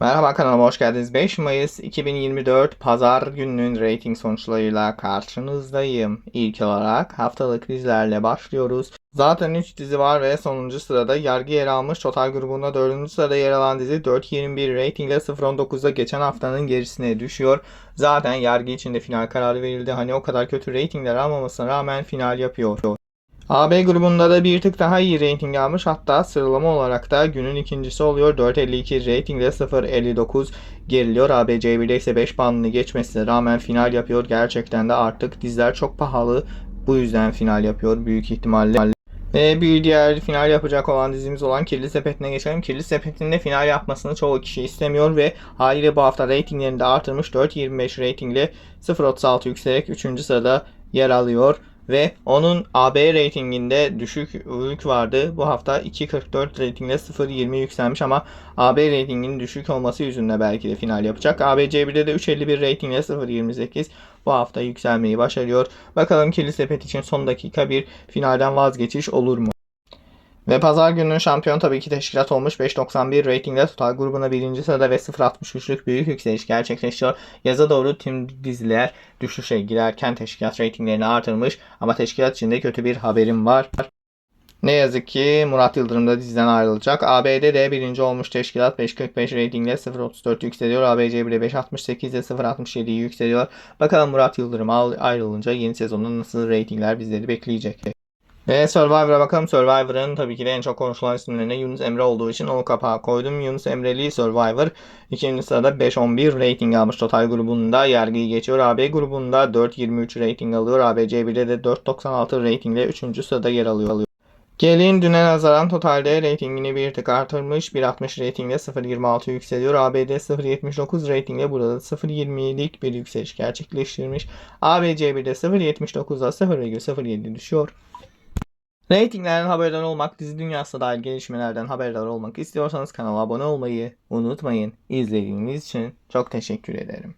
Merhaba kanalıma hoş geldiniz. 5 Mayıs 2024 Pazar gününün rating sonuçlarıyla karşınızdayım. İlk olarak haftalık dizilerle başlıyoruz. Zaten 3 dizi var ve sonuncu sırada yargı yer almış. Total grubunda 4. sırada yer alan dizi 4.21 ratingle 0.19'da geçen haftanın gerisine düşüyor. Zaten yargı içinde final kararı verildi. Hani o kadar kötü ratingler almamasına rağmen final yapıyor. AB grubunda da bir tık daha iyi rating almış. Hatta sıralama olarak da günün ikincisi oluyor. 4.52 ratingle 0.59 geriliyor. ABC1'de ise 5 puanını geçmesine rağmen final yapıyor. Gerçekten de artık diziler çok pahalı. Bu yüzden final yapıyor büyük ihtimalle. Ve bir diğer final yapacak olan dizimiz olan Kirli Sepeti'ne geçelim. Kirli Sepeti'nin de final yapmasını çoğu kişi istemiyor ve haliyle bu hafta ratinglerini de artırmış. 4.25 ratingle 0.36 yükselerek 3. sırada yer alıyor. Ve onun AB reytinginde düşüklük vardı. Bu hafta 2.44 reytingle 0.20 yükselmiş ama AB reytinginin düşük olması yüzünden belki de final yapacak. ABC1'de de 3.51 reytingle 0.28 bu hafta yükselmeyi başarıyor. Bakalım Kirli Sepet için son dakika bir finalden vazgeçiş olur mu? Ve pazar gününün şampiyon tabii ki teşkilat olmuş 5.91 reytingle total grubuna birinci sırada ve 0.63'lük büyük yükseliş gerçekleşiyor. Yaza doğru tüm diziler düşüşe giderken teşkilat reytinglerini artırmış ama teşkilat içinde kötü bir haberim var. Ne yazık ki Murat Yıldırım da diziden ayrılacak. AB'de de birinci olmuş teşkilat 5.45 reytingle 0.34 yükseliyor. ABC1'de 5.68 ile 0.67 yükseliyor. Bakalım Murat Yıldırım ayrılınca yeni sezonda nasıl reytingler bizleri bekleyecek. Ve Survivor'a bakalım. Survivor'ın tabii ki de en çok konuşulan isimlerine Yunus Emre olduğu için onu kapağa koydum. Yunus Emre'li Survivor. ikinci sırada 5.11 rating almış total grubunda. Yargıyı geçiyor. AB grubunda 4.23 rating alıyor. ABC1'de de 4.96 ratingle 3. sırada yer alıyor. Gelin düne nazaran totalde reytingini bir tık artırmış. 1.60 reytingle 0.26 yükseliyor. ABD 0.79 reytingle burada da 0.27'lik bir yükseliş gerçekleştirmiş. ABC1'de 0.79'da 0.07 düşüyor. Ratinglerden haberdar olmak, dizi dünyasına dair gelişmelerden haberdar olmak istiyorsanız kanala abone olmayı unutmayın. İzlediğiniz için çok teşekkür ederim.